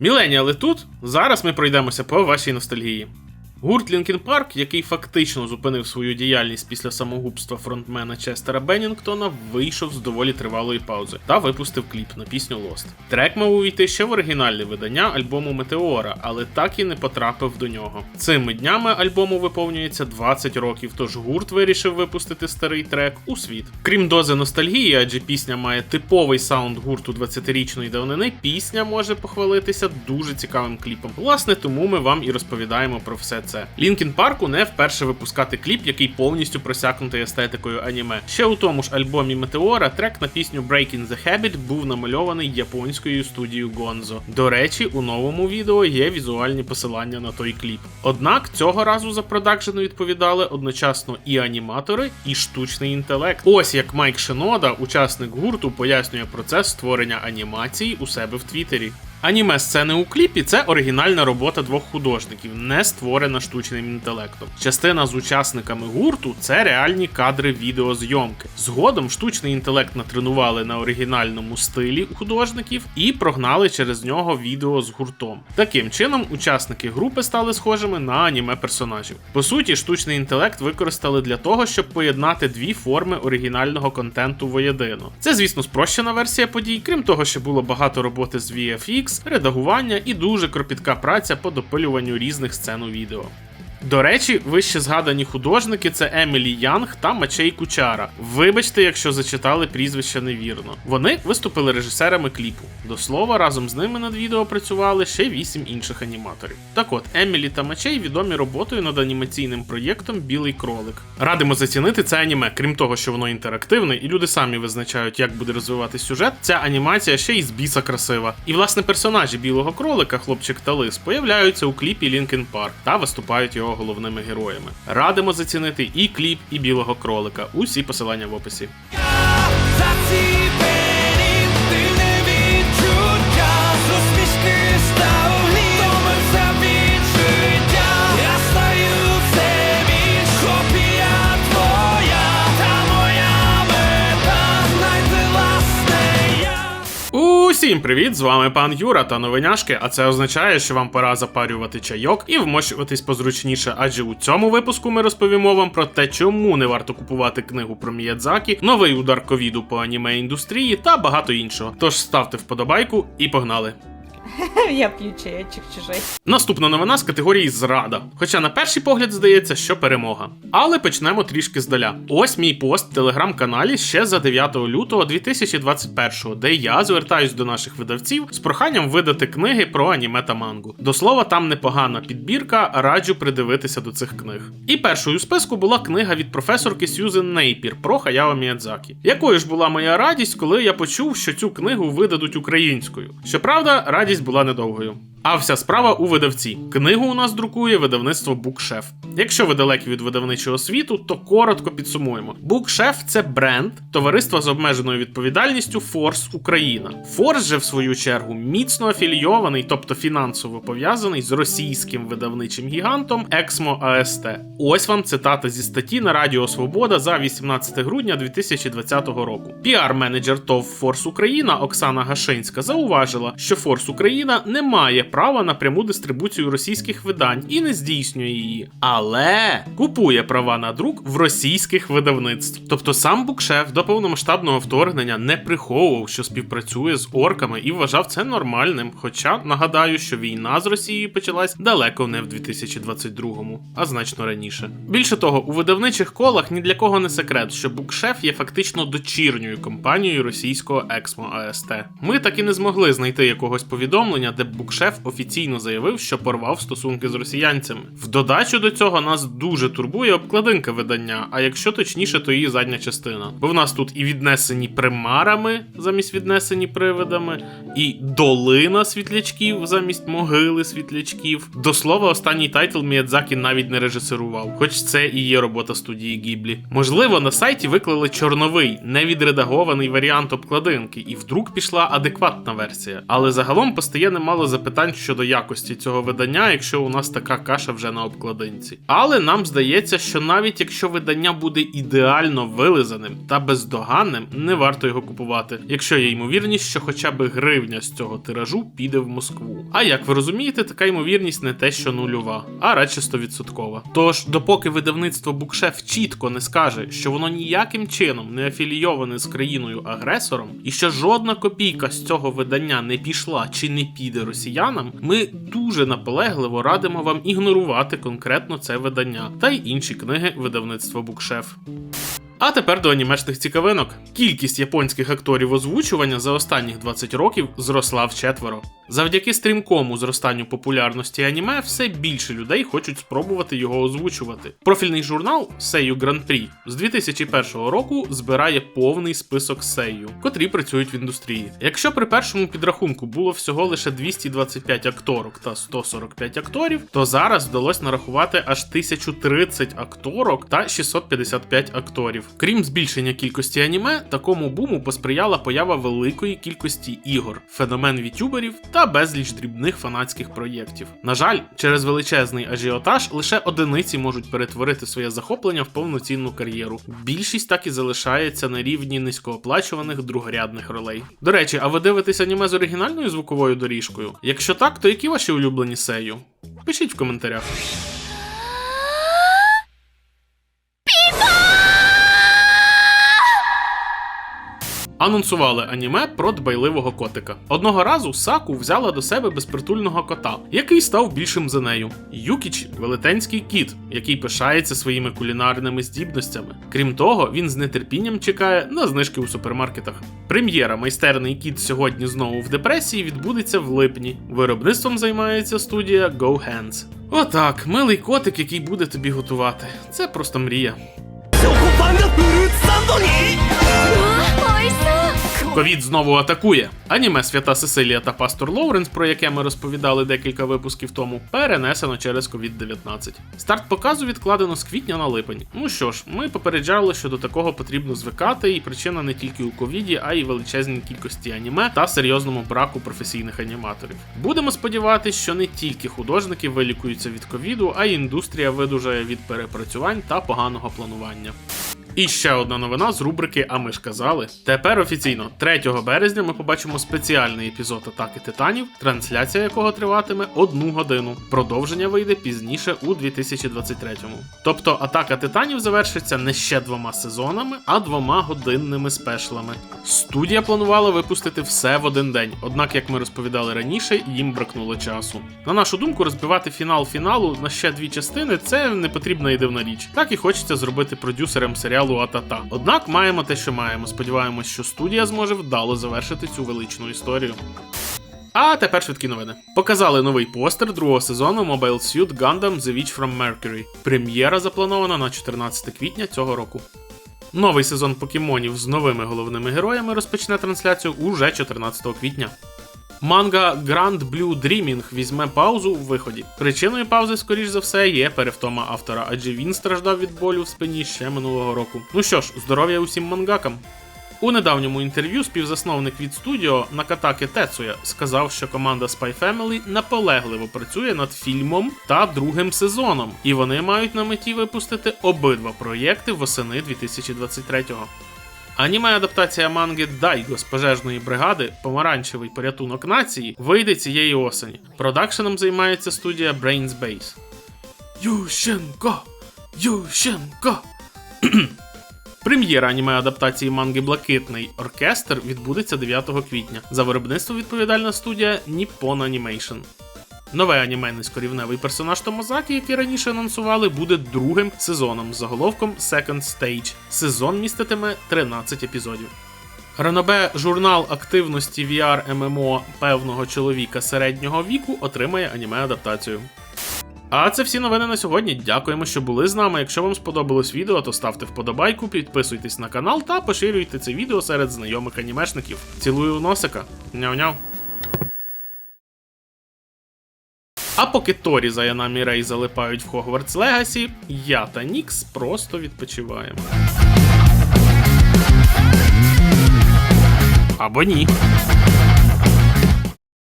Міленіали тут. Зараз ми пройдемося по вашій ностальгії. Гурт Лінкін Парк, який фактично зупинив свою діяльність після самогубства фронтмена Честера Беннінгтона, вийшов з доволі тривалої паузи та випустив кліп на пісню Lost. Трек мав увійти ще в оригінальне видання альбому Метеора, але так і не потрапив до нього. Цими днями альбому виповнюється 20 років, тож гурт вирішив випустити старий трек у світ. Крім дози ностальгії, адже пісня має типовий саунд гурту 20-річної давнини, пісня може похвалитися дуже цікавим кліпом. Власне, тому ми вам і розповідаємо про все це. Лінкін Парку не вперше випускати кліп, який повністю просякнутий естетикою аніме. Ще у тому ж альбомі Метеора трек на пісню Breaking the Habit був намальований японською студією Gonzo. До речі, у новому відео є візуальні посилання на той кліп. Однак цього разу за продакшн відповідали одночасно і аніматори, і штучний інтелект. Ось як Майк Шинода, учасник гурту, пояснює процес створення анімації у себе в Твіттері. Аніме сцени у кліпі це оригінальна робота двох художників, не створена штучним інтелектом. Частина з учасниками гурту це реальні кадри відеозйомки. Згодом штучний інтелект натренували на оригінальному стилі художників і прогнали через нього відео з гуртом. Таким чином, учасники групи стали схожими на аніме персонажів. По суті, штучний інтелект використали для того, щоб поєднати дві форми оригінального контенту воєдино. Це, звісно, спрощена версія подій, крім того, що було багато роботи з VFX, редагування і дуже кропітка праця по допилюванню різних сцен у відео. До речі, вище згадані художники це Емілі Янг та Мачей Кучара. Вибачте, якщо зачитали прізвища невірно. Вони виступили режисерами кліпу. До слова, разом з ними над відео працювали ще вісім інших аніматорів. Так от, Емілі та Мачей відомі роботою над анімаційним проєктом Білий кролик. Радимо зацінити це аніме, крім того, що воно інтерактивне, і люди самі визначають, як буде розвивати сюжет. Ця анімація ще й з біса красива. І власне персонажі білого кролика, хлопчик та лис, появляються у кліпі Лінкен Парк та виступають його головними героями. Радимо зацінити і кліп, і білого кролика. Усі посилання в описі. Усім привіт! З вами пан Юра та новиняшки. А це означає, що вам пора запарювати чайок і вмощуватись позручніше, адже у цьому випуску ми розповімо вам про те, чому не варто купувати книгу про Міядзакі, новий удар ковіду по аніме індустрії та багато іншого. Тож ставте вподобайку і погнали. Я п'ю чаєчок чужий. Наступна новина з категорії зрада. Хоча на перший погляд здається, що перемога. Але почнемо трішки здаля. Ось мій пост в телеграм-каналі ще за 9 лютого 2021, де я звертаюсь до наших видавців з проханням видати книги про аніме та мангу. До слова, там непогана підбірка, раджу придивитися до цих книг. І першою у списку була книга від професорки Сьюзен Нейпір про Хаяо Міядзакі. Якою ж була моя радість, коли я почув, що цю книгу видадуть українською. Щоправда, радість була недовгою. А вся справа у видавці. Книгу у нас друкує видавництво Букшеф. Якщо ви далекі від видавничого світу, то коротко підсумуємо. Букшеф це бренд товариства з обмеженою відповідальністю Форс Україна. Форс же, в свою чергу, міцно афілійований, тобто фінансово пов'язаний з російським видавничим гігантом Ексмо АСТ. Ось вам цитата зі статті на Радіо Свобода за 18 грудня 2020 року. Піар-менеджер ТОВ Форс Україна Оксана Гашинська зауважила, що Форс Україна не має права на пряму дистрибуцію російських видань і не здійснює її, але купує права на друк в російських видавництв. Тобто сам Букшеф до повномасштабного вторгнення не приховував, що співпрацює з орками і вважав це нормальним. Хоча нагадаю, що війна з Росією почалась далеко не в 2022-му, а значно раніше. Більше того, у видавничих колах ні для кого не секрет, що Букшеф є фактично дочірньою компанією російського Ексмо АСТ. Ми так і не змогли знайти якогось повідомлення, де Букшеф офіційно заявив, що порвав стосунки з росіянцями. В додачу до цього нас дуже турбує обкладинка видання, а якщо точніше, то її задня частина. Бо в нас тут і віднесені примарами замість віднесені привидами, і долина світлячків замість могили світлячків. До слова, останній тайтл Міядзакі навіть не режисерував, хоч це і є робота студії Гіблі. Можливо, на сайті виклали чорновий, невідредагований варіант обкладинки, і вдруг пішла адекватна версія. Але загалом постає немало запитань щодо якості цього видання, якщо у нас така каша вже на обкладинці. Але нам здається, що навіть якщо видання буде ідеально вилизаним та бездоганним, не варто його купувати, якщо є ймовірність, що хоча б гривня з цього тиражу піде в Москву. А як ви розумієте, така ймовірність не те, що нульова, а радше 100%. Тож, допоки видавництво Букшеф чітко не скаже, що воно ніяким чином не афілійоване з країною-агресором, і що жодна копійка з цього видання не пішла чи не піде росіянам, ми дуже наполегливо радимо вам ігнорувати конкретно це видання та й інші книги видавництва Букшеф. А тепер до анімешних цікавинок. Кількість японських акторів озвучування за останніх 20 років зросла вчетверо. Завдяки стрімкому зростанню популярності аніме все більше людей хочуть спробувати його озвучувати. Профільний журнал Seiyu Grand Prix з 2001 року збирає повний список сею, котрі працюють в індустрії. Якщо при першому підрахунку було всього лише 225 акторок та 145 акторів, то зараз вдалося нарахувати аж 1030 акторок та 655 акторів. Крім збільшення кількості аніме, такому буму посприяла поява великої кількості ігор, феномен вітюберів та безліч дрібних фанатських проєктів. На жаль, через величезний ажіотаж лише одиниці можуть перетворити своє захоплення в повноцінну кар'єру. Більшість так і залишається на рівні низькооплачуваних другорядних ролей. До речі, а ви дивитесь аніме з оригінальною звуковою доріжкою? Якщо так, то які ваші улюблені сею? Пишіть в коментарях. Анонсували аніме про дбайливого котика. Одного разу Саку взяла до себе безпритульного кота, який став більшим за нею. Юкіч велетенський кіт, який пишається своїми кулінарними здібностями. Крім того, він з нетерпінням чекає на знижки у супермаркетах. Прем'єра майстерний кіт сьогодні знову в депресії відбудеться в липні. Виробництвом займається студія Go Hands. Отак, милий котик, який буде тобі готувати. Це просто мрія. Ковід знову атакує. Аніме Свята Сесилія та Пастор Лоуренс, про яке ми розповідали декілька випусків тому, перенесено через COVID-19. Старт показу відкладено з квітня на липень. Ну що ж, ми попереджали, що до такого потрібно звикати, і причина не тільки у ковіді, а й величезній кількості аніме та серйозному браку професійних аніматорів. Будемо сподіватися, що не тільки художники вилікуються від ковіду, а й індустрія видужає від перепрацювань та поганого планування. І ще одна новина з рубрики А ми ж казали. Тепер офіційно 3 березня ми побачимо спеціальний епізод атаки титанів, трансляція якого триватиме одну годину. Продовження вийде пізніше у 2023-му. Тобто атака титанів завершиться не ще двома сезонами, а двома годинними спешлами. Студія планувала випустити все в один день, однак, як ми розповідали раніше, їм бракнуло часу. На нашу думку, розбивати фінал фіналу на ще дві частини це не потрібна і дивна річ. Так і хочеться зробити продюсерам серіалу Атата. Однак маємо те, що маємо. Сподіваємось, що студія зможе вдало завершити цю величну історію. А тепер швидкі новини. Показали новий постер другого сезону Mobile Suit Gundam The Witch from Mercury. Прем'єра запланована на 14 квітня цього року. Новий сезон покемонів з новими головними героями розпочне трансляцію уже 14 квітня. Манга Grand Blue Dreaming візьме паузу у виході. Причиною паузи, скоріш за все, є перевтома автора, адже він страждав від болю в спині ще минулого року. Ну що ж, здоров'я усім мангакам. У недавньому інтерв'ю співзасновник від студіо Накатаки Тецуя сказав, що команда Spy Family наполегливо працює над фільмом та другим сезоном, і вони мають на меті випустити обидва проєкти восени 2023-го. Аніме адаптація манги Дайго з пожежної бригади Помаранчевий порятунок нації вийде цієї осені. Продакшеном займається студія Brains Base. Ющенко! Ющенко! Прем'єра аніме адаптації манги Блакитний оркестр відбудеться 9 квітня. За виробництво відповідальна студія Nippon Animation. Нове аніме низькорівневий персонаж Томозакі, який раніше анонсували, буде другим сезоном з заголовком Second Stage. Сезон міститиме 13 епізодів. Ранобе журнал активності VR ММО певного чоловіка середнього віку отримає аніме адаптацію. А це всі новини на сьогодні. Дякуємо, що були з нами. Якщо вам сподобалось відео, то ставте вподобайку, підписуйтесь на канал та поширюйте це відео серед знайомих анімешників. Цілую носика. Няу-няу. А поки Торі за Янамі Рей залипають в Хогвартс Легасі, я та Нікс просто відпочиваємо. Або ні.